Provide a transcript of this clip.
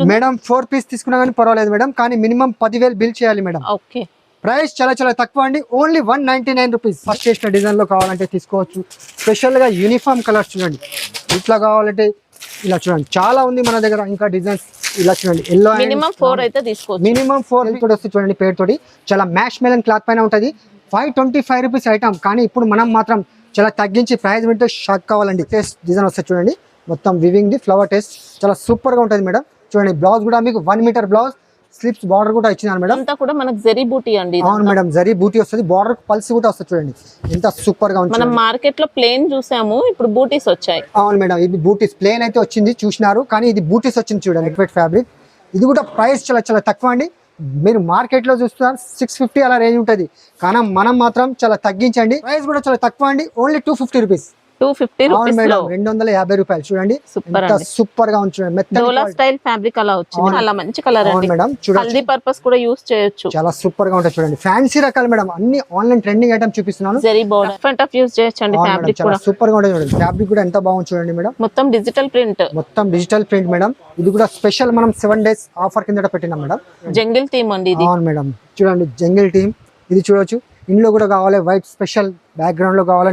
ఉంటుంది. Madam four piece తీసుకున్నా కానీ పర్వాలేదు మేడం కానీ మినిమం పదివేలు బిల్ చేయాలి మేడం. ఓకే. ప్రైస్ చాలా చాలా తక్కువ అండి. Only one ninety nine rupees first చేసిన డిజైన్లో కావాలంటే తీసుకోవచ్చు. స్పెషల్గా యూనిఫామ్ కలర్స్ చూడండి. ఇట్లా కావాలంటే ఇలా చూడండి. చాలా ఉంది మన దగ్గర ఇంకా డిజైన్స్ ఇలా చూడండి. ఎల్లో మినిమం ఫోర్ అయితే తీసుకోవచ్చు. మినిమం ఫోర్ తోటి వస్తుంది చూడండి పేరు తోటి. చాలా మ్యాష్ మెలన్ క్లాత్ పైన ఉంటుంది. Five twenty five rupees item కానీ ఇప్పుడు మనం మాత్రం చాలా తగ్గించి ప్రైస్ వింటే షాక్ కావాలండి. టేస్ట్ డిజైన్ వస్తుంది చూడండి. మొత్తం వివింగ్ ది ఫ్లవర్ టేస్ట్ చాలా సూపర్గా ఉంటుంది మేడం. చూడండి బ్లౌజ్ కూడా మీకు one metre blouse slips border కూడా ఇచ్చినారు మేడం. అంతా కూడా మనకు జరీ బూటీ అండి. అవును మేడం జరీ బూటీ వస్తుంది బార్డర్ పల్స్ కూడా వస్తుంది చూడండి. ఎంత సూపర్గా మనం ఉంటుంది మార్కెట్లో ప్లేన్ చూసాము ఇప్పుడు బూటీస్ వచ్చాయి. అవును మేడం ఇది బూటీస్ ప్లేన్ అయితే వచ్చింది చూసినారు కానీ ఇది బూటీస్ వచ్చింది చూడండి లిక్విడ్ ఫ్యాబ్రిక్ ఇది కూడా ప్రైస్ చాలా చాలా తక్కువ అండి. మీరు మార్కెట్లో చూస్తున్నారు సిక్స్ ఫిఫ్టీ అలా రేంజ్ ఉంటుంది. కానీ మనం మాత్రం చాలా తగ్గించండి. ప్రైస్ కూడా చాలా తక్కువ అండి only two fifty rupees two fifty rupees రెండు వందల యాభై రూపాయలు. చూడండి సూపర్ సూపర్గా మెత్తని డోలా. స్టైల్ ఫ్యాబ్రిక్ అలా వచ్చింది. అలా మంచి కలర్ అండి. మేడం చూడండి హల్దీ పర్పస్ కూడా యూస్ చేయొచ్చు. చాలా సూపర్గా ఉంటుంది చూడండి. ఫ్యాన్సీ రకాలు మేడం అన్ని ఆన్లైన్ ట్రెండింగ్ ఐటమ్ చూపిస్తున్నాను. జరీ ఫ్రంట్ ఆఫ్ యూస్ చేయొచ్చు అండి అవును మేడం ఫ్యాబ్రిక్ చాలా కూడా. సూపర్గా ఉంటుంది చూడండి. ఫ్యాబ్రిక్ కూడా ఎంత బాగుంది చూడండి మేడం. మొత్తం డిజిటల్ ప్రింట్ మొత్తం డిజిటల్ ప్రింట్ మేడం. ఇది కూడా స్పెషల్ మనం సెవెన్ డేస్ ఆఫర్ కింద పెట్టినాం మేడం. జంగిల్ థీమ్ అండి ఇది. అవును మేడం. చూడండి జంగిల్ టీమ్ ఇది చూడొచ్చు. ఇందులో కూడా కావాలి వైట్ స్పెషల్ బ్యాక్గ్రౌండ్లో కావాలి.